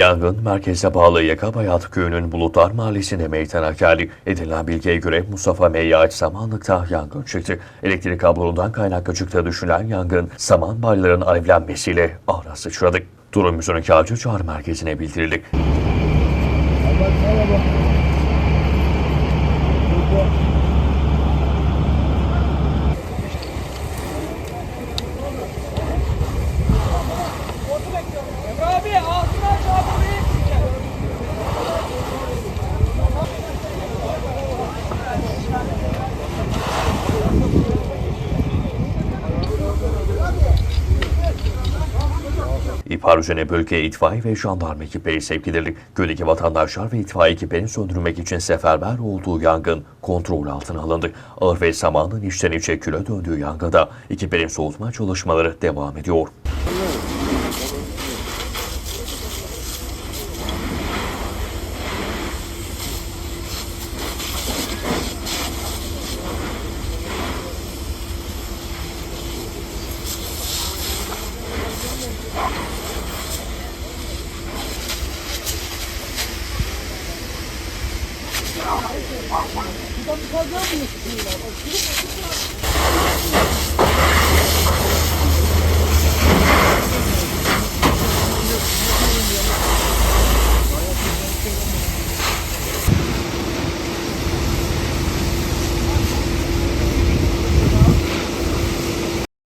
Yangın merkeze bağlı Yakabayat köyünün Bulutlar Mahallesi'nde meydana geldi. Edilen bilgiye göre Mustafa Meyye ait samanlıkta yangın çıktı. Elektrik kablonundan kaynaklı çıktığı düşünülen yangın saman balların alevlenmesiyle ağra sıçradı. Durum yüzünü Kağıtçı Çağrı Merkezi'ne bildirildi. Emre İhbar üzerine bölgeye itfaiye ve jandarma ekipleri sevk edildi. Köydeki vatandaşlar ve itfaiye ekiplerinin söndürmek için seferber olduğu yangın kontrol altına alındı. Ağır ve samanın içten içe küle döndüğü yangında ekiplerin soğutma çalışmaları devam ediyor.